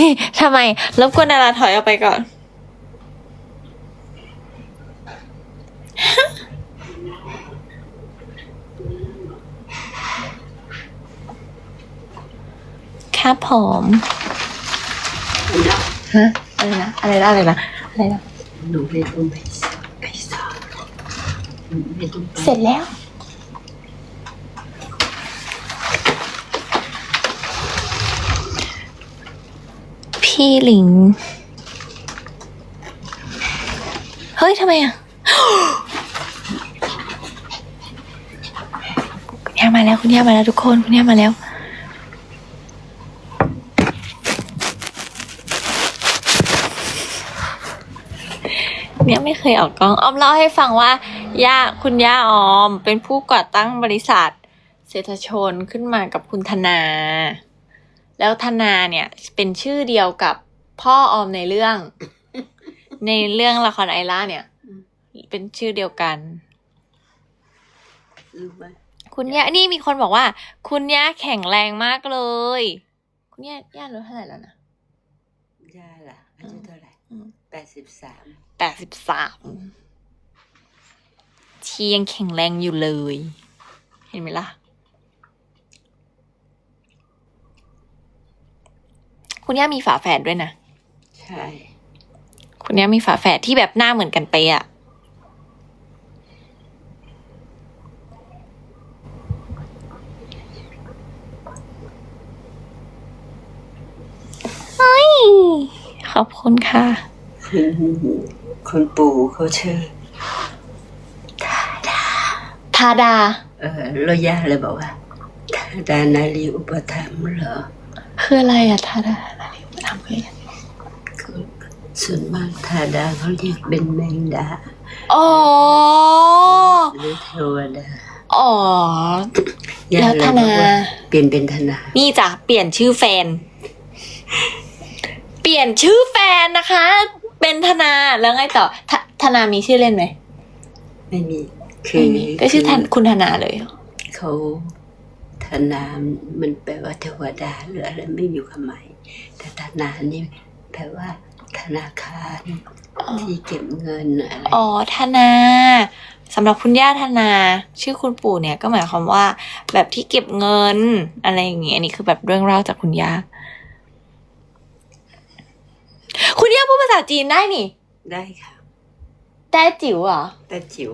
นี่ทำไมรบกวนดาราถอยออกไปก่อน ครับผมฮะอะไรนะ อะไรนะ อะไรนะ อะไรนะ หนูไม่ต้องไปไปสอนหนูไม่ต้องไป เสร็จแล้ว พี่หลิง เฮ้ยทำไมอะคุณย่ามาแล้วคุณย่ามาแล้วทุกคนคุณย่ามาแล้วเนี่ยไม่เคยออกกล้องออมเล่าให้ฟังว่าย่าคุณย่าออม เป็นผู้ก่อตั้งบริษัท เศรษฐชนขึ้นมากับคุณธนา แล้วธนาเนี่ยเป็นชื่อเดียวกับพ่อออมในเรื่อง ในเรื่องละครไอล่าเนี่ย เป็นชื่อเดียวกันรู้ไหมคุณย่านี่มีคนบอกว่า คุณย่าแข็งแรงมากเลย คุณย่าย่ารู้เท่าไหร่แล้วนะย่าล่ะอายุเท่าไหร่อืมแปดสิบสามแปดสิบสามชียังแข็งแรงอยู่เลย เห็นไหมล่ะ คุณย่ามีฝาแฝดด้วยนะ ใช่ คุณย่ามีฝาแฝดที่แบบหน้าเหมือนกันไปะอะ เฮ้ย ขอบคุณค่ะ คุณคุณปู่เขาชื่อทาดาเออแล้วย่าเลยบอกว่าทาดานาลีอุปถัมภ์เหรอ คืออะไรอะทาดาอะไรมาทำคืออะไร คือ ส่วนมากทาดาเขาเรียกเป็นแมงดาอ๋อ หรือเทวดาอ๋อย่แล้วเยธนาบอกเปลี่ยนเป็นธนา นี่จ้ะเปลี่ยนชื่อแฟน เปลี่ยนชื่อแฟนนะคะ เป็นธนาแล้วไงต่อธธนามีชื่อเล่นไหมไม่มีคืไม่อมีก็ชื่อธนคุณธนาเลยเหรอเขาธนามันแปลว่าเทวดาหรืออะไรไม่มีความหมายแต่ธนานี่แปลว่า ธนาคารที่เก็บเงินอะไรอ๋อธนาสำหรับคุณย่าธนา ชื่อคุณปู่เนี่ยก็หมายความว่า แบบที่เก็บเงินอะไรอย่างเงี้ยอันนี้คือแบบเรื่องเล่าจากคุณย่าคุณย่าพูดภาษาจีนได้นี่ ได้ค่ะแต้จิ๋วเหรอแต่จิ๋ว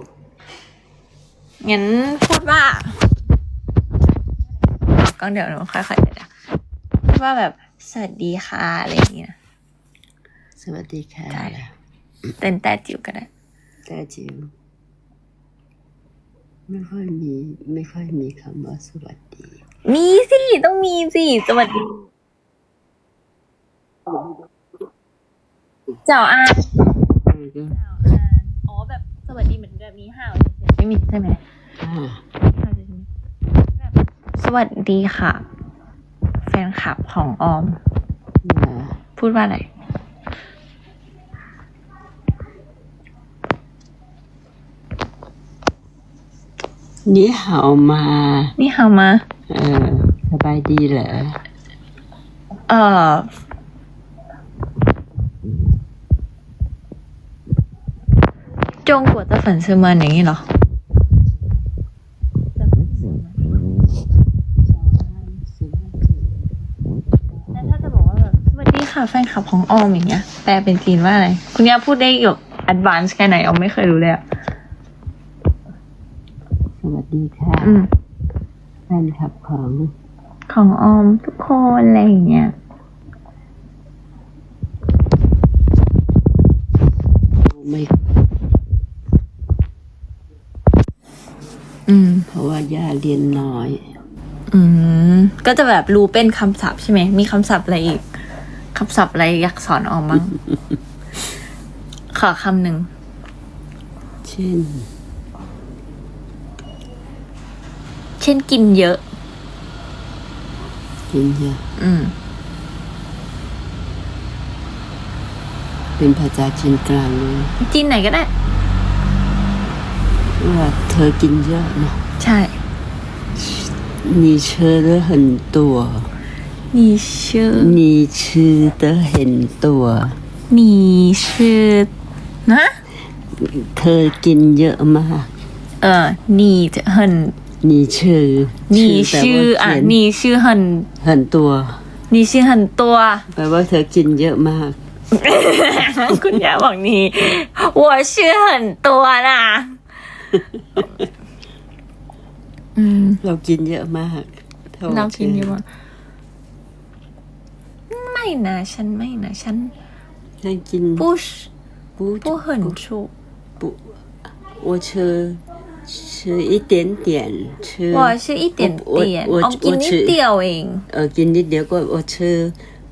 งั้นพูดว่าก็เดี๋ยวหนูค่อยๆเดี๋ยวนะพูดว่าแบบสวัสดีค่ะอะไรอย่างเงี้ย สวัสดีค่ะได้เป็นแต่จิ๋วก็ได้ แต่จิ๋วไม่ค่อยมี ไม่ค่อยมีคำว่าสวัสดีมีสิ ต้องมีสิ สวัสดี เจ้าอานเจ้าอานอ๋อแบบสวัสดีเหมือนแบบนี้ห่าวเฉยๆไม่มีใช่ไหมอ่าห่าวเฉยๆแบบสวัสดีค่ะ แฟนคลับของออม อ่าพูดว่าอะไร 你好嘛你好嘛ามา นี่เห่ามา เออ สบายดีเหรอ เออจงกวดจะฝันซื้อมันอย่างนี้เหรอค่ะแฟนคลับของออมอย่างเงี้ยแปลเป็นจีนว่าอะไร คุณย่าพูดได้หยก advance แค่ไหนออมไม่เคยรู้เลยอะ ดีค่ะอืมแฟนคลับของของออมทุกคนอะไรอย่างเงี้ยไม่อืม เพราะว่าย่าเรียนน้อย อืม ก็จะแบบรู้เป็นคำศัพท์ใช่ไหม มีคำศัพท์อะไรอีก คำศัพท์อะไรอยากสอนออมบ้าง ขอคำหนึ่ง เช่น เช่นกินเยอะ กินเยอะ อืม เป็นภาษาจีนกลางเลย จีนไหนก็ได้ ว่าเธอกินเยอะนะ ใช่ 你吃的很多 你ชื่อ 你吃的很多 你ชื่อนะ เธอกินเยอะมาก เออ你很 你ชื่อ 你 ชื่อ ชื่ออ่ะ你ชื่อ很 很ตัว 你ชื่อ很多 แปลว่าเธอกินเยอะมาก คุณย่าบอกนี่我是很多นะ อืม เรากินเยอะมากท่ เรากินอยู่ว่าไม่นะ ฉันไม่นะ ฉัน ฉันกิน 不是不不很出不我吃 吃一点点吃我是一点我点我哦กิน 我 นิด 吃 เดียวเอง 呃กินนิดเดียวก็我吃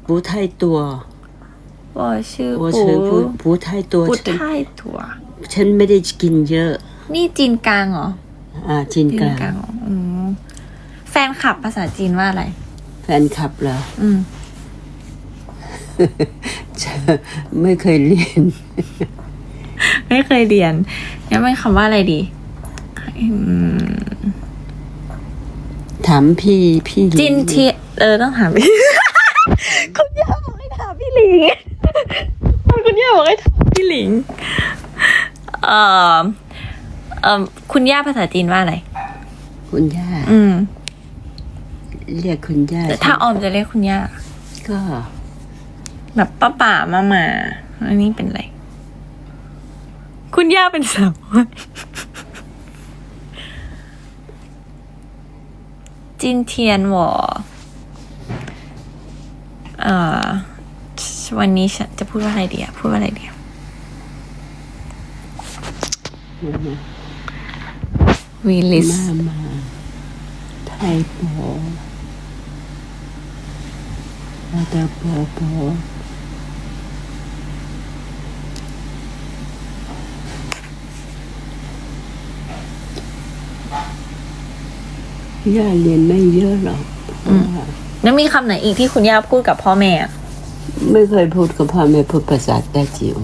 不太多我是我吃不不太多不ฉัน 太多 ฉันไม่ได้กินเยอะ นี่จีนกลางเหรอ อ่าจีน จี ก น ลาง กลางเหรออืมแฟนคลับภาษาจีนว่าอะไร แฟนคลับเหรอ อืม ไม่เคยเรียน ไม่เคยเรียนงั้นเป็นคำว่าอะไรดีอืม ถามพี่พี่หลิงจินเทียเออต้องถามพี่ คุณย่าบอกให้ถามพี่หลิงคุณย่าบอกให้ถามพี่หลิงเอ่อเอ่อคุณย่าภาษาจีนว่าอะไร คุณย่า อืม เรียกคุณย่าแต่ถ้าออมจะเรียกคุณย่า ก็ แบบป้าป่ามามาอันนี้เป็นอะไร คุณย่าเป็นสาว จินเทียนหวอเอ่อวันนี้ฉันจะพูดว่าอะไรดีอะพูดว่าอะไรดีอะวิลิสมามาไทยปอาตาปอป ย่าเรียนไม่เยอะหรอกเพราะว่าแล้วมีคำไหนอีกที่คุณย่าพูดกับพ่อแม่อะไม่เคยพูดกับพ่อแม่พูดภาษาแต้จิ๋ว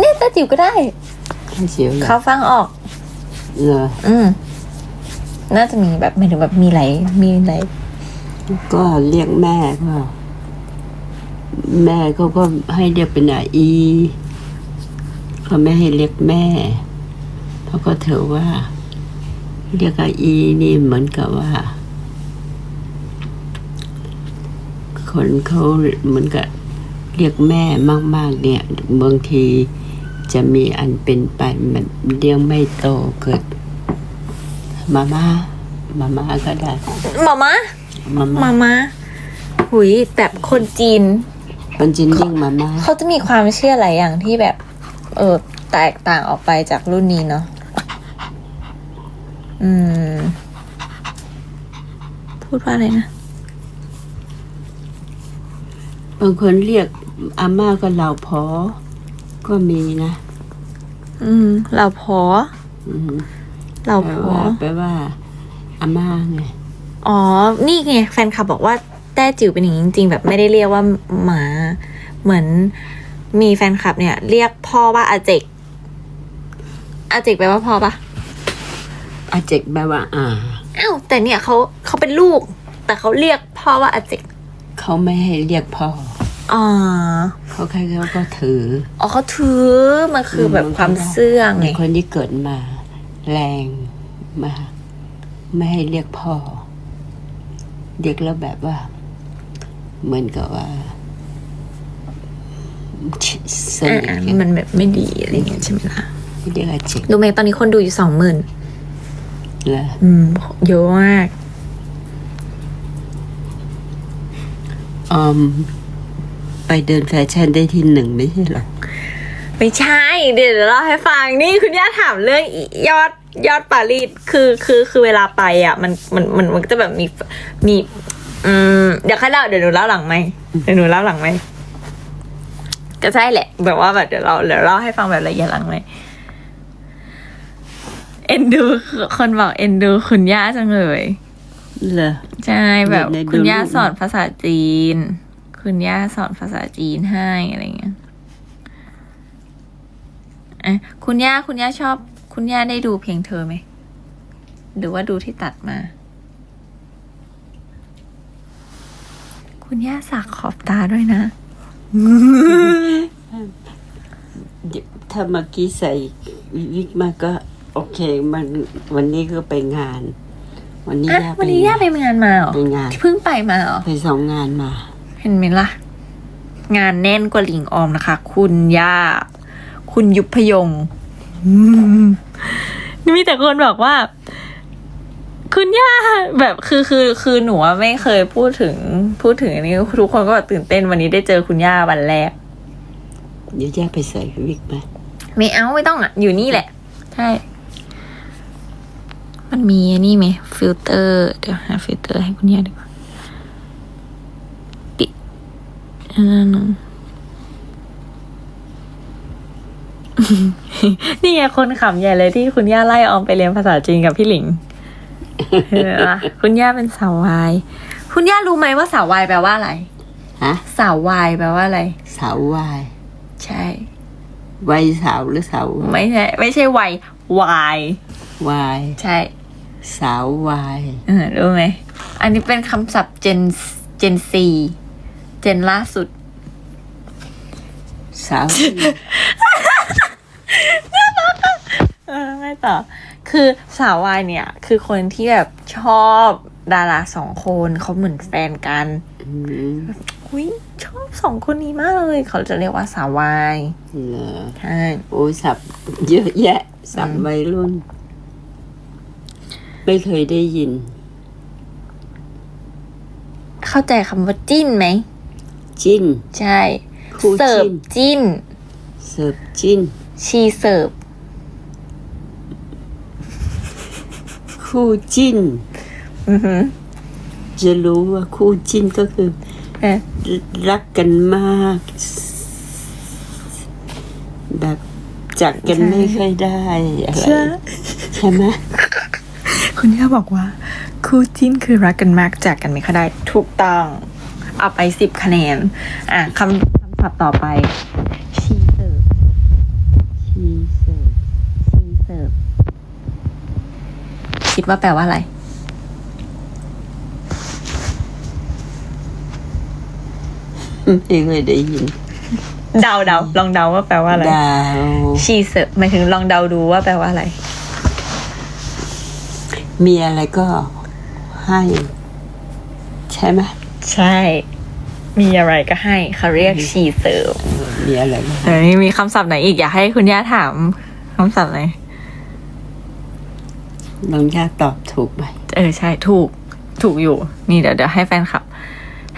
นี่ตาจิ๋วก็ได้ แต้จิ๋วเหรอเขาฟังออก เหรออืม น่าจะมีแบบหมายถึงแบบมีไหลายมีไหลายก็เรียกแม่ก็แม่เขาก็ให้เรียกเป็นอาอีเขาไม่ให้เรียกแม่เพราะก็ถือว่า เรียกอาอีนี่เหมือนกับว่า คนเขาเหมือนกับเรียกแม่มาก ๆ เนี่ยบางทีจะมีอันเป็นไปมันเรียกไม่โตเกิดมาม่ามาม่าก็ได้หมอมามาหม่ามามาหุยแบบคนจีนคนจีนเรียกมาม่าเขาจะมีความเชื่อหลายอย่างที่แบบ เออแตกต่างออกไปจากรุ่นนี้เนาะ อืม พูดว่าอะไรนะ บางคนเรียกอาม่าก็เหล่าพอ ก็มีนะอืมเราพอ อืมเราแปลพอ ว่าแปลว่าอาม่าไงอ๋อ นี่ไงแฟนคลับบอกว่าแต้จิ๋วเป็นอย่างนี้จริงๆ แบบไม่ได้เรียกว่าหมา เหมือนมีแฟนคลับเนี่ย เรียกพ่อว่าอาเจกอาเจกแปลว่าพ่อปะ อาเจกแปลว่าอาอ้าวแต่เนี่ยเขาเขาเป็นลูก แต่เขาเรียกพ่อว่าอาเจกเขาไม่ให้เรียกพ่ออ๋อเขาแค่เขาก็ถืออ๋อเขาถือมันคือแบบความเสื่อไงคนที่เกิดมา แรงมากไม่ให้เรียกพ่อ เรียกแล้วแบบว่า เหมือนกับว่าสอ่านิทอ่ากันมันแบบไม่ดีอะไรเงี้ยใช่ไหมล่ะเรียกอาเจกดูไหมตอนนี้คนดูอยู่สองหมื่น แล้วอืมเยอะมากออมไปเดินแฟชั่นได้ที่หนึ่งไม่ใช่เหรอ ไม่ใช่ เดี๋ยวเล่าให้ฟังนี่คุณย่าถามเรื่องยอดยอดปารีสคือคือคือเวลาไปอะ มันมันมันมันก็จะแบบมีมี อืมเดี๋ยวค่อยเล่าเดี๋ยวหนูเล่าหลังไหมค์เดี๋ยวหนูเล่าหลังไหมค์ก็ใช่แหละ แบบว่าแบบเดี๋ยวเราเดี๋ยวเล่าให้ฟังแบบละเอียดหลังไหมค์ เอ็นดูคนบอกเอ็นดู คุณย่าจังเลยเหรอใช่แบบในดูคุณย่ารูปสอนภาษาจีน คุณย่าสอนภาษาจีนให้อะไรเงี้ยอะคุณย่าคุณย่าชอบ คุณย่าได้ดูเพียงเธอไหมหรือว่าดูที่ตัดมาคคุณย่าสักขอบตาด้วยนะเดี๋ยวถ้าเมื่อกี้ใส่วิกมาก็ โอเคมันวันนี้ก็ไปงาน วันนี้อะย่าวันนี้ย่าไปงานมาเหรอไปงานเพิ่งไปมาเหรอไปสองงานมา เห็นไหมล่ะ งานแน่นกว่าลิงออมนะคะ คุณย่า คุณยุพยงค์อืมมีแต่คนบอกว่า คุณย่าแบบคือคือคือหนูอะไม่เคยพูดถึงพูดถึงอันนี้ทุกคนก็แบบตื่นเต้นวันนี้ได้เจอคุณย่าวันแรกเดี๋ยวย่าไปใส่วิกไหมไม่เอาไม่ต้องอะ อยู่นี่แหละ ใช่ มันมีอันนี่ไหมฟิลเตอร์เดี๋ยวหาฟิลเตอร์ให้คุณย่าดีกว่าปิดอันนั้นนะนี่ไงคนขำใหญ่เลยที่คุณย่าไล่ออมไปเรียนภาษาจีนกับพี่หลิงเห็นไหมคุณย่าเป็นสาววาย คุณย่ารู้ไหมว่าสาววายแปลว่าอะไรฮะสาววายแปลว่าอะไร สาววาย ใช่วัยสาวหรือสาวไม่ใช่ ไม่ใช่วัยวายวาย ใช่ สาววายเออรู้ไหม อันนี้เป็นคำศัพท์ Gen Gen C Gen ล่าสุด สาวเออไม่ต่อ คือสาววายเนี่ย คือคนที่แบบชอบดาราสองคนเขาเหมือนแฟนกันอืมอุ้ยชอบสองคนนี้มากเลย เขาจะเรียกว่าสาววายเหรอใช่โอ้ยสับเยอะแยะสับอืมวัยรุ่น ไม่เคยได้ยิน เข้าใจคำว่าจิ้นไหม จิ้น ใช่ คู่เสิร์ฟจิ้น จิ้น เสิร์ฟจิ้น ชีเสิร์ฟ คู่จิ้น อือหือจะรู้ว่าคู่จิ้นก็คือ เอ๊ะรักกันมาก แบบจักกันไม่ค่อยได้อะไรใช่ไหม คุณย่าบอกว่า คู่จิ้นคือรักกันมากจากกันไม่ค่อยได้ ถูกต้อง เอาไปสิบคะแนน อะคำคำศัพท์ต่อไป ชีเสิร์ฟชีเสิร์ฟชีเสิร์ฟคิดว่าแปลว่าอะไรไม่เคยได้ยิน เดาเดาลองเดาว่าแปลว่าอะไร ดาว ชีเสิร์ฟหมายถึงลองเดาดูว่าแปลว่าอะไร มีอะไรก็ให้ ใช่ไหมใช่ มีอะไรก็ให้เขาเรียกชีเสิร์ฟมีอะไรก็ให้เดี๋ยวมีคำศัพท์ไหนอีกอยากให้คุณย่าถามคำศัพท์ไหนน้องย่าตอบถูกไหมเออใช่ถูก ถูกอยู่ นี่เดี๋ยวเดี๋ยวให้แฟนคลับ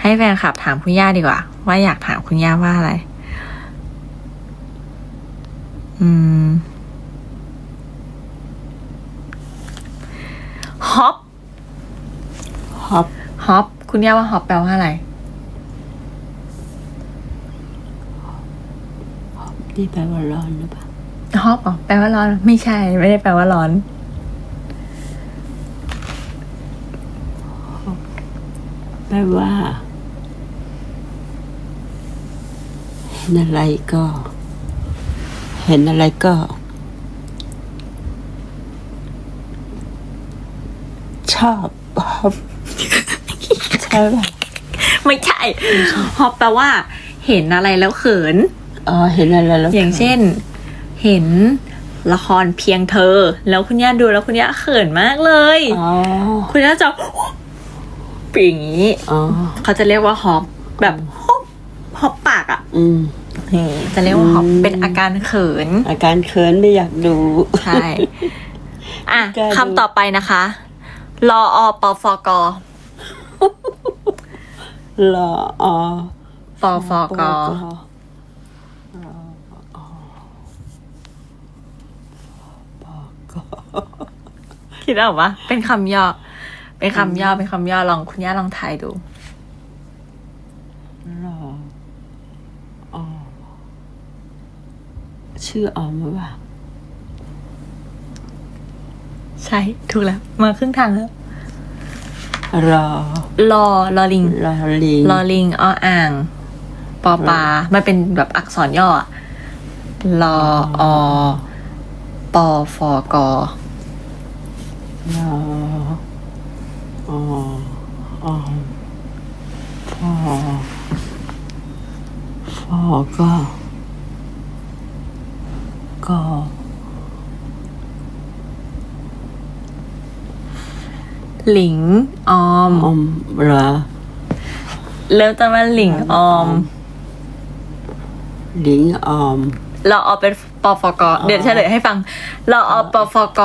ให้แฟนคลับถามคุณย่าดีกว่า ว่าอยากถามคุณย่าว่าอะไร อืมฮอป ฮอปฮอปคุณย่าว่าฮอปแปลว่าอะไรนี่แปลว่าร้อนหรือเปล่าฮอปอ๋อแปลว่าร้อน ไม่ใช่ ไม่ได้แปลว่าร้อนแปลว่าเห็นอะไรก็ เห็นอะไรก็ชอบฮอป ใช่ป่ะไม่ใช่ฮอปแปลว่า เห็นอะไรแล้วเขิน อ๋อเห็นอะไรแล้วอย่างเช่น เห็นละครเพียงเธอ แล้วคุณย่าดูแล้วคุณย่าเขินมากเลยอ๋อคุณย่าจะปีอย่างนี้อ๋อเขาจะเรียกว่าฮอปแบบฮอปฮอปปากอะอืมนี่จะเรียกว่าฮอปอืมเป็นอาการเขิน อาการเขินไม่อยากดูใช่อะกล้าดูคำต่อไปนะคะรออปฟก รออปฟกคิดออกปะเป็นคำย่อ เป็นคำย่อ เป็นคำย่อ ลองคุณย่าลองทายดูรออชื่อออมหรือเปล่าใช่ ถูกแล้ว มาครึ่งทางแล้ว รอรอรอลิงรอลิงรอลิงออ่าง ปอปลามันเป็นแบบอักษรย่ออะรออปอฟกรออออพ่อพ่อก็ก็ หลิงออม อมเหรอเริ่มต้นว่าหลิงออม หลิงออม เราเอาเป็นปฟกเดี๋ยวเฉลยให้ฟัง เราเอาปฟก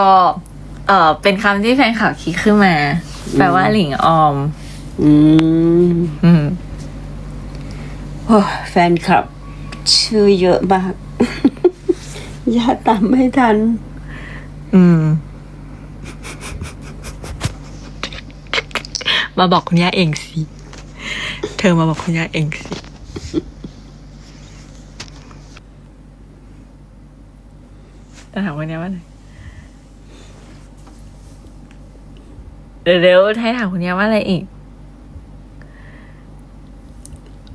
เอ่อเป็นคำที่แฟนข่าวคิดขึ้นมา แปลว่าหลิงออม อืมอืมโอ้ยแฟนคลับ ชื่อเยอะมากย่าตามไม่ทัน อืม มาบอกคุณย่าเองสิ เธอมาบอกคุณย่าเองสิแต่ถามคุณย่าว่าไงเร็วๆให้ถามคุณย่าว่าอะไรอีก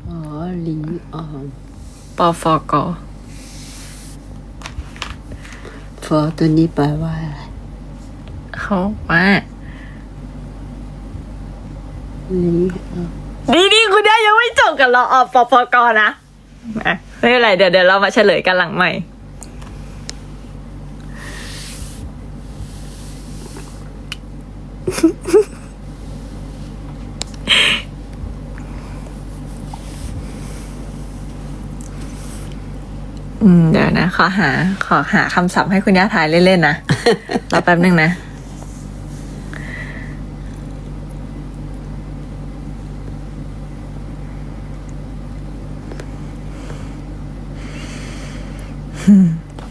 อ๋อหลิงออมปฟกฟอตัวนี้แปลว่าอะไร เขาบอกว่า ดีดีคุณย่ายังไม่จบกับเราออกปปกนะอะไม่เป็นไรเดี๋ยวเดี๋ยวเรามาเฉลยกันหลังใหม่ อืมเดี๋ยวนะ ขอหา ขอหาคำศัพท์ให้คุณย่าทายเล่นๆนะ รอแป๊บนึงนะ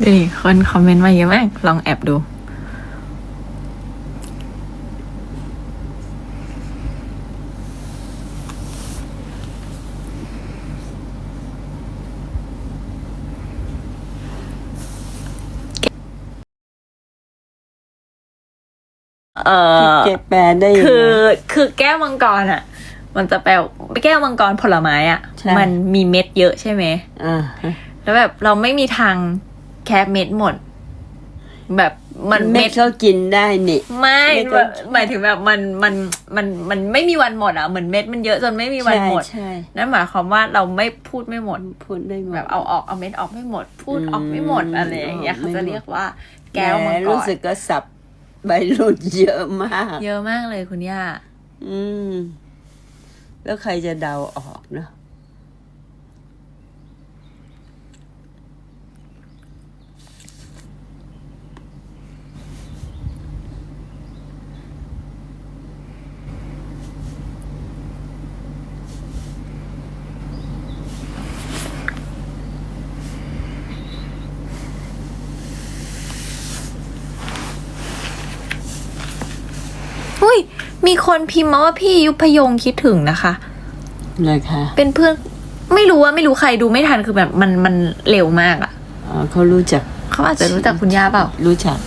ดูดิคนคอมเมนต์มาเยอะมาก ลองแอบดู เออเจ็บแปลได้ยังไง คือคือแก้วมังกรอะ มันจะแปลแก้วมังกรผลไม้อะ ใช่ มันมีเม็ดเยอะใช่ไหม อ่าฮะ แล้วแบบเราไม่มีทางแคปเม็ดหมด แบบมันเม็เม็ดดเขากินได้นี่ ไม่ไม่ต้องแบบหมายถึงแบบมันมันมันมันไม่มีวันหมดอะเหมือนเม็ดมันเยอะจนไม่มีวันหมด ใช่นั่นหมายความว่าเราไม่พูดไม่หมดใช่พูดได้หมด แบบเอาออกเอาเม็ดออกไม่หมด พูดอืมออกไม่หมดอะไรอย่างเงี้ยออกเขาไม่จะหมดเรียกว่าแก้วมังหกรู้รสึกก็สับใบรุ่นเยอะมาก เยอะมากเลยคุณย่า อืม แล้วใครจะเดาออกเนอะ อุ้ย มีคนพิมพ์มาว่าพี่ยุพยงคิดถึงนะคะ เลยค่ะเป็นเพื่อนไม่รู้ว่าไม่รู้ใครดูไม่ทันคือแบบมันมันเร็วมากอะอ๋อเขารู้จักเขาอาจจะรู้จักคุณย่าเปล่า รู้จัก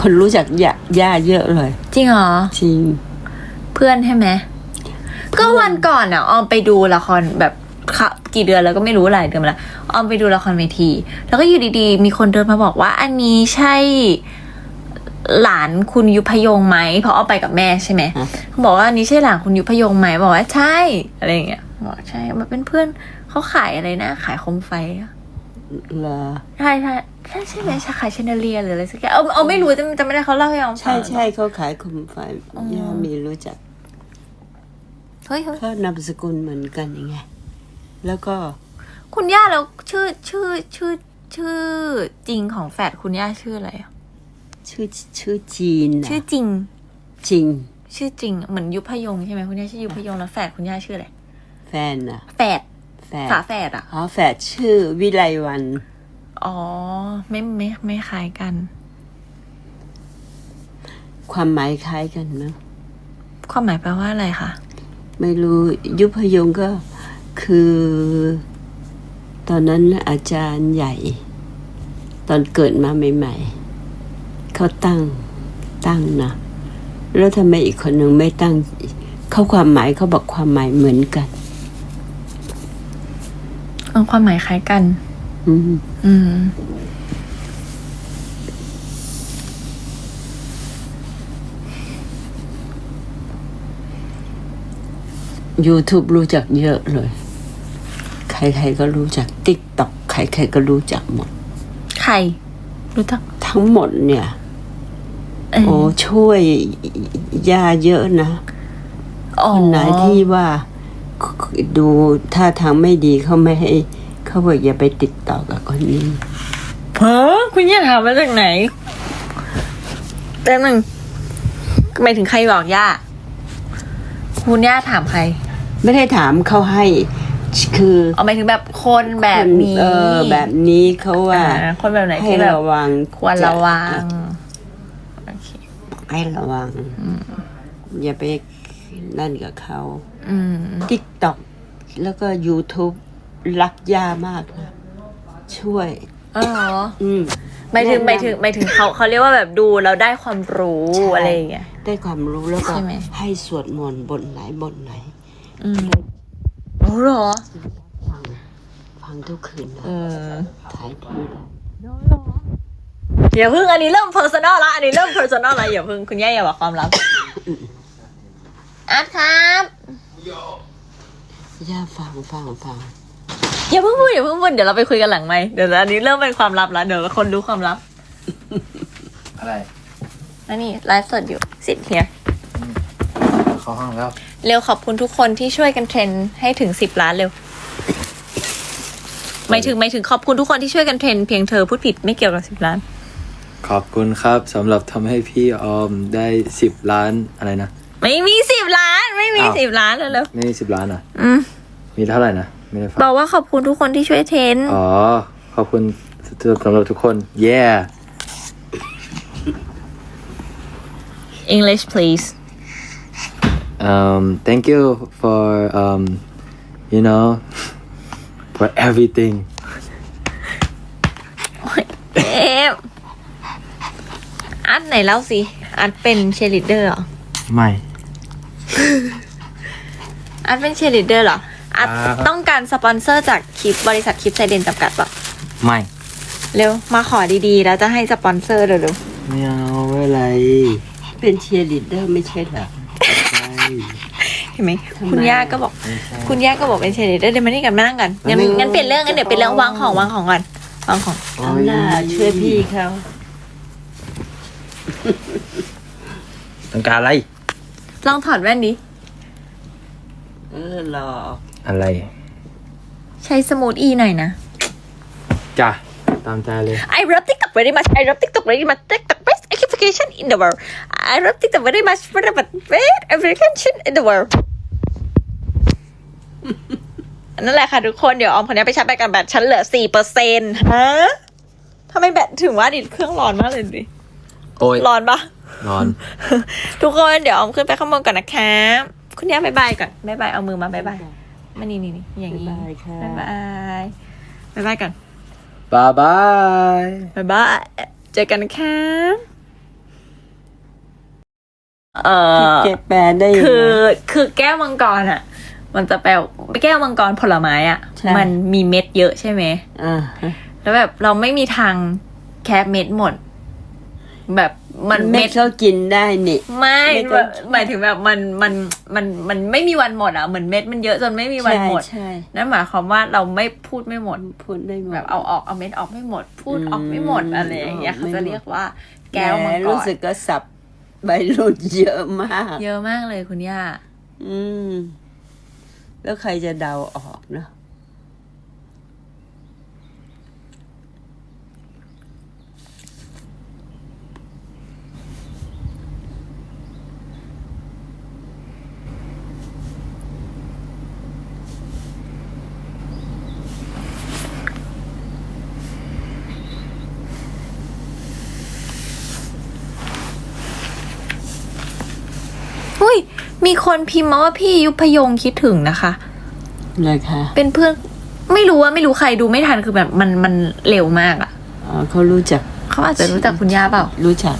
คนรู้จักย่าย่าเยอะเลย จริงเหรอ จริง เพื่อนใช่ไหมก็วันก่อนอะออมไปดูละครแบบค่ะกี่เดือนแล้วก็ไม่รู้หลายเดือนมาแล้วออมไปดูละครเวที แล้วก็อยู่ดีๆ มีคนเดินมาบอกว่า อันนี้ใช่ หลานคุณยุพยงไหมเพราะออมไปกับแม่ใช่ไหมฮะเขาบอกว่าอันนี้ใช่หลานคุณยุพยงไหมบอกว่าใช่อะไรอย่างเงี้ยบอกใช่มันเป็นเพื่อนเขาขายอะไรนะขายโคมไฟอะเหรอใช่ใช่ใช่ใช่ไหมขายเชนเดอเลียหรืออะไรสักอย่างเอาเอาไม่รู้จำจำไม่ได้เขาเล่าให้ออมฟัใช่งใช่เขาขายคมไฟอ๋อย่ามีรู้จักเฮ้ยเฮ้ยเขานามสกุลเหมือนกันยังไง แล้วก็ คุณย่าแล้วชื่อชื่อชื่อชื่อจริงของแฝดคุณย่าชื่ออะไรอะ ชื่อชื่อจีนน่ะชื่อจริง จริง ชื่อจริง เหมือนยุพยงใช่ไหมคุณย่าชื่อยุพยงแล้วแฝดคุณย่าชื่ออะไรแฟนน่ะแฝดแฟนฝาแฝดอะอ๋อแฝดชื่อวิไลวัน อ๋อ ไม่ไม่ไม่คล้ายกัน ความหมายคล้ายกันเนอะความหมายแปลว่าอะไรคะไม่รู้ยุพยงก็คือ ตอนนั้นอาจารย์ใหญ่ ตอนเกิดมาใหม่ ๆ เขาตั้งตั้งนะแล้วทำไมอีกคนหนึ่งไม่ตั้ง เขาความหมายเขาบอกความหมายเหมือนกันเออความหมายคล้ายกัน อืมอืม YouTube รู้จักเยอะเลย ใครๆก็รู้จัก TikTok ใครๆก็รู้จักหมด ใคร รู้จัก ทั้งหมดเนี่ยเอ้ย โอ้ช่วยย่าเยอะนะอ๋อคนไหนที่ว่าดูท่าทางไม่ดีเขาไม่ให้เขาบอกอย่าไปติดต่อกับคนนี้เฮ้อคุณย่าถามมาจากไหนแป๊บหนึงหมายถึงใครบอกย่าคุณย่าถามใคร ไม่ได้ถามเขาให้ คือเอาหมายถึงแบบคนแบบนี้ เออ แบบนี้เขาว่าอ่าคนแบบไหนให้ที่แบบระวังควรระวังโอเค ให้ระวัง อย่าไปนั่นกับเขาอืมติ๊กต็อกแล้วก็ YouTube รักย่ามากนะ ช่วยอ๋อเหรออืมหมายถึงหแนะนำมายถึงหมายถึงเขาเขาเรียกว่าแบบดูเราได้ความรู้ใช่อะไรอย่างเงี้ยได้ความรู้แล้วก็ใช่ไหมให้สวดมนต์บทไหนบทไหนอืมโอ้เหรอฟังฟังทุกคืนนะอืมถ่ายทีได้อ ย่าเพิ่งอันนี้เริ่ม personal ละอันนี้เริ่ม personal ละอย่าเพิ่งคุณย่าอย่าบอกความลับอาร์ตครับย่าฟังฟังฟังอย่าเพิ่งพูดอย่าเพิ่งพูดเดี๋ยวเราไปคุยกันหลังไหมค์เดี๋ยวอันนี้เริ่มเป็นความลับแล้วเดี๋ยวคนรู้ความลับอะไรอันนี้ไลฟ์สดอยู่ sit here เข้าห้องแล้ว เร็วขอบคุณทุกคนที่ช่วยกันเทรนให้ถึงสิบล้านเร็วหมายถึงหมายถึงขอบคุณทุกคนที่ช่วยกันเทรนเพียงเธอพูดผิดไม่เกี่ยวกับสิบล้าน ขอบคุณครับสำหรับทำให้พี่ออมได้สิบล้านอะไรนะ ไม่มีสิบล้าน ไม่มีอ้าว สิบล้านเร็วไม่สิบล้านอะ ๆอืมมีเท่าไหร่นะ ไม่ได้ฟังบอกว่าขอบคุณทุกคนที่ช่วยเทรนอ๋อ ขอบคุณสำหรับทุกคน yeah English please um thank you for um you know for everything เอฟ อัดไหนเล่าสิอัดเป็นเชลิเดอร์เหรอไม่อัดเป็นเชลิเดอร์เหรออัดอ่า ต้องการสปอนเซอร์จากคลิปบริษัทคลิปไซเดนจำกัดปะไม่เร็วมาขอดีๆ แล้วจะให้สปอนเซอร์เร็วไม่เอาไม่เป็นไรเป็นเชียร์ลีดเดอร์ไม่ใช่เหรอใช่ๆเห็นไหมทำไมคุณย่าก็บอกไม่ใช่คุณย่าก็บอกเป็นเชลิเดอร์เดี๋ยวมานี่กันมานั่งกันงั้นไม่งั้นเปลี่ยนเรื่องงั้นเดี๋ยวเปลี่ยนเรื่องวางของวางของก่อนวางของ เอาหน้าช่วยพี่เขา ต้องการอะไร ลองถอดแว่นดิเออหลอกอะไร ใช้สมูทอีหน่อยนะ จ้ะ ตามใจเลย I love TikTok very much I love TikTok very much TikTok best application in the world I love TikTok very much very much best application in the world นั่นแหละค่ะทุกคน เดี๋ยวออมคนนี้ไปชาร์จแบตกันแบตฉันเหลือสี่เปอร์เซ็นต์ฮะทำไมแบตถึงว่าดิเครื่องร้อนมากเลยดิ โอ้ยร้อนปะนอน ทุกคนเดี๋ยวออมขึ้นไปข้างบนก่อนนะคะคุณย่าบายบายก่อนบายบายเอามือมาบายบายมานี่นี่นี่อย่างนี้บ๊ายบายค่ะบายบายบายบายก่อนบายบายบายบายเจอกันนะคะเอ่อเจ็บแปลได้ยังไงคือคือแก้วมังกรอะ มันจะแปลแก้วมังกรผลไม้อะใช่มันมีเม็ดเยอะใช่ไหมอ่าแล้วแบบเราไม่มีทางแคปเม็ดหมด แบบมันเม็เม็ดดเขากินได้นี่ ไม่ไม่ต้องแบบหมายถึงแบบมันมันมันมันไม่มีวันหมดอะเหมือนเม็ดมันเยอะจนไม่มีวันหมด ใช่นั่นหมายความว่าเราไม่พูดไม่หมด ใช่พูดได้หมด แบบเอาออกเอาเม็ดออกไม่หมด พูดอืมออกไม่หมดอะไรอย่างเงี้ยออกเขาไม่จะหมด เรียกว่าแก้วมังหกรู้รสึกก็สับใบรุ่นเยอะมาก เยอะมากเลยคุณย่า อืม แล้วใครจะเดาออกเนอะ อุ้ย มีคนพิมพ์มาว่าพี่ยุพยงคิดถึงนะคะ เลยค่ะเป็นเพื่อนไม่รู้ว่าไม่รู้ใครดูไม่ทันคือแบบมันมันเร็วมากอะอ๋อเขารู้จักเขาอาจจะรู้จักคุณย่าเปล่า รู้จัก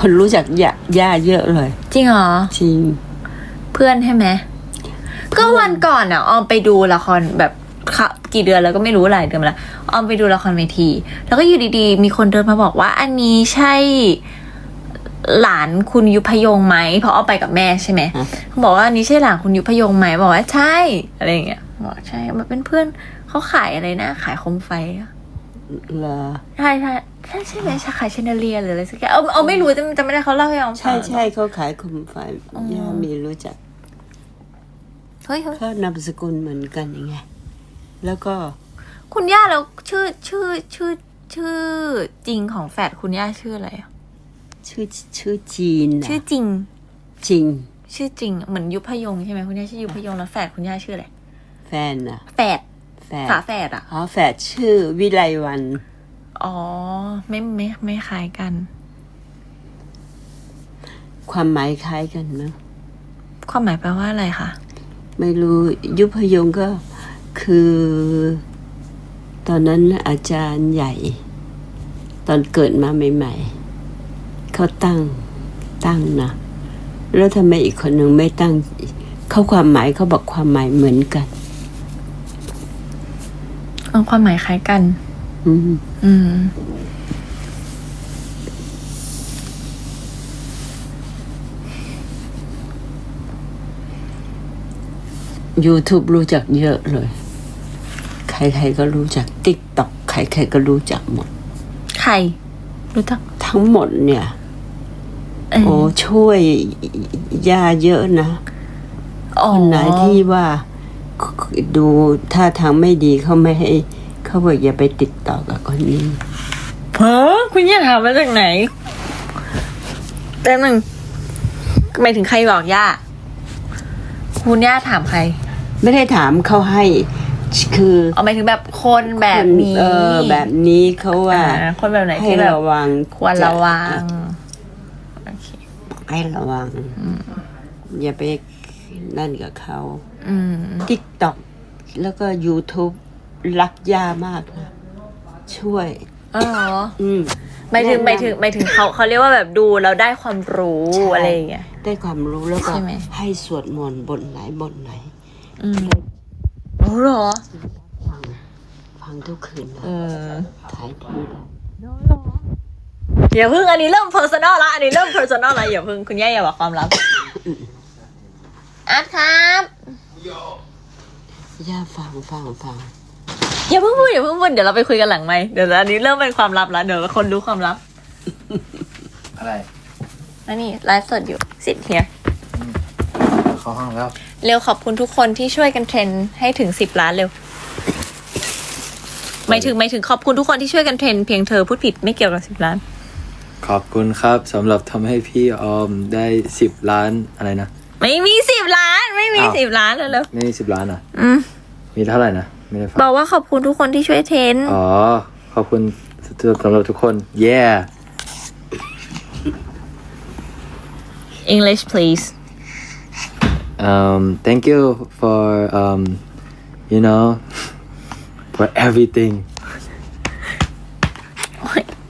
คนรู้จักย่าย่าเยอะเลย จริงเหรอ จริง เพื่อนใช่ไหมก็วันก่อนอะออมไปดูละครแบบค่ะกี่เดือนแล้วก็ไม่รู้หลายเดือนมาแล้วออมไปดูละครเวที แล้วก็อยู่ดีๆ มีคนเดินมาบอกว่า อันนี้ใช่ หลานคุณยุพยงไหมเพราะเอาไปกับแม่ใช่ไหมฮะเขาบอกว่าอันนี้ใช่หลานคุณยุพยงไหมบอกว่าใช่อะไรอย่างเงี้ยบอกใช่มันเป็นเพื่อนเขาขายอะไรนะ ขายโคมไฟอะเหรอใช่ใช่ใช่ใช่ไหมขายเชนเดอเลียหรืออะไรสักอย่างเอาเอาไม่รู้จำจำไม่ได้เขาเล่าให้ออมฟัใช่งใช่เขาขายคมไฟอ๋อย่ามีรู้จักเฮ้ยเฮ้ยเขานามสกุลเหมือนกันยังไง แล้วก็ คุณย่าแล้วชื่อชื่อชื่อชื่อจริงของแฝดคุณย่าชื่ออะไรอะ ชื่อชื่อจีนน่ะชื่อจริง จริง ชื่อจริง เหมือนยุพยงใช่ไหมคุณย่าชื่อยุพยงแล้วแฝดคุณย่าชื่ออะไรแฟนน่ะแฝดแฟนฝาแฝดอะอ๋อแฟนชื่อวิไลวัน อ๋อ ไม่ไม่ไม่คล้ายกัน ความหมายคล้ายกันมั้งความหมายแปลว่าอะไรคะไม่รู้ยุพยงก็คือ ตอนนั้นอาจารย์ใหญ่ ตอนเกิดมาใหม่ ๆ เขาตั้งตั้งนะแล้วทำไมอีกคนหนึ่งไม่ตั้ง เขาความหมายเขาบอกความหมายเหมือนกันเออความหมายคล้ายกัน อืมอืม YouTube รู้จักเยอะเลย ใครๆก็รู้จัก TikTok ใครๆก็รู้จักหมด ใคร รู้จัก ทั้งหมดเนี่ยเออ โอ้ช่วยย่าเยอะนะอ๋อคนไหนที่ว่าดูท่าทางไม่ดีเขาไม่ให้ เขาบอกอย่าไปติดต่อกับคนนี้เฮ้อคุณย่าถามมาจากไหนแป๊บหนึงหมายถึงใครบอกย่าคุณย่าถามใคร ไม่ได้ถามเขาให้คือเอาหมายถึงแบบคนแบบนี้ เออ แบบนี้เขาว่าอ่าคนแบบไหนให้ที่แบบระวังควรระวังโอเค ให้ระวัง อย่าไปนั่นกับเขาอืมติ๊กต็อกแล้วก็ YouTube รักย่ามากนะ ช่วยอ๋อเหรออืมหมายถึงแนะนำหมายถึงหมายถึงเขาเขาเรียกว่าแบบดูเราได้ความรู้ใช่อะไรอย่างเงี้ย ได้ความรู้แล้วก็ใช่ไหม ให้สวดมนต์บทไหนบทไหน อืมโอ้เหรอฟัง ฟังทุกคืนนะอืมท้ายทีเลยอ ย่าเพิ่งอันนี้เริ่ม personal ละอันนี้เริ่ม personal ละอย่าเพิ่งคุณย่าอย่าบอกความลับอาร์ตครับย่าฟังฟังฟังอย่าเพิ่งพูดอย่าเพิ่งพูดเดี๋ยวเราไปคุยกันหลังไหมค์เดี๋ยวอันนี้เริ่มเป็นความลับแล้วเดี๋ยวคนรู้ความลับอะไรอันนี้ไลฟ์สดอยู่ sit here เข้าห้องแล้ว เร็วขอบคุณทุกคนที่ช่วยกันเทรนให้ถึงสิบล้านเร็วหมายถึงหมายถึงขอบคุณทุกคนที่ช่วยกันเทรนเพียงเธอพูดผิดไม่เกี่ยวกับสิบล้าน ขอบคุณครับสำหรับทำให้พี่ออมได้สิบล้านอะไรนะ ไม่มีสิบล้าน ไม่มีอ้าว สิบล้านเร็วไม่สิบล้านอะๆอืมมีเท่าไหร่นะ ไม่ได้ฟังบอกว่าขอบคุณทุกคนที่ช่วยเทรนอ๋อ ขอบคุณสำหรับทุกคน yeah English please um thank you for um you know for everything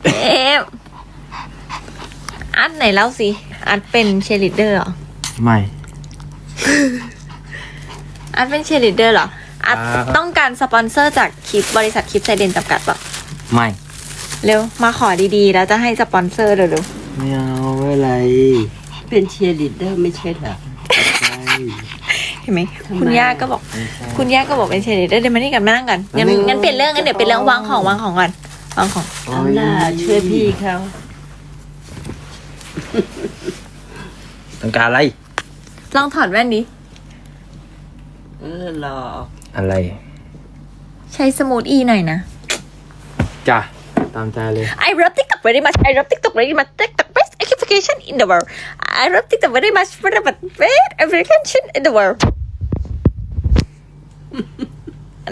เอฟอัด ไหนเล่าสิอัดเป็นเชลิเดอร์เหรอไม่อัดเป็นเชลิเดอร์เหรออัดอ่า ต้องการสปอนเซอร์จากคลิปบริษัทคลิปไซเดนจำกัดปะไม่เร็วมาขอดีๆ แล้วจะให้สปอนเซอร์เร็วไม่เอาไม่อะไรเป็นเชียร์ลีดเดอร์ไม่ใช่เหรอใช่ๆเห็นไหมทำไมคุณย่าก็บอกไม่ใช่คุณย่าก็บอกเป็นเชลิเดอร์เดี๋ยวมานี่กันมานั่งกันงั้นไม่งั้นเปลี่ยนเรื่องงั้นเดี๋ยวเปลี่ยนเรื่องวางของวางของก่อนวางของ เอาหน้าช่วยพี่เขา ต้องการอะไร ลองถอดแว่นดิเออรออะไร ใช้สมูทอีหน่อยนะ จ้ะ ตามใจเลย I love TikTok very much. I love TikTok very much. TikTok best application in the world. I love TikTok very much. Very much best application in the world.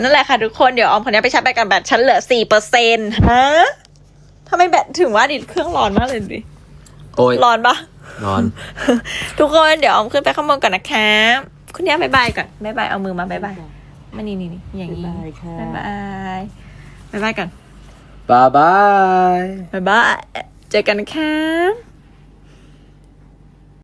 นั่นแหละค่ะทุกคน เดี๋ยวออมคนนี้ไปชาร์จแบตกันแบตฉันเหลือสี่เปอร์เซ็นต์ฮะทำไมแบตถึงว่าดิเครื่องร้อนมากเลยดิ โอ้ยร้อนปะนอน ทุกคนเดี๋ยวออมขึ้นไปข้างบนก่อนนะคะคุณย่าบายบายก่อนบายบายเอามือมาบายบายมานี่นี่นี่อย่างนี้บ๊ายบายค่ะบายบายบายบายก่อนบายบายบายบายเจอกันนะคะ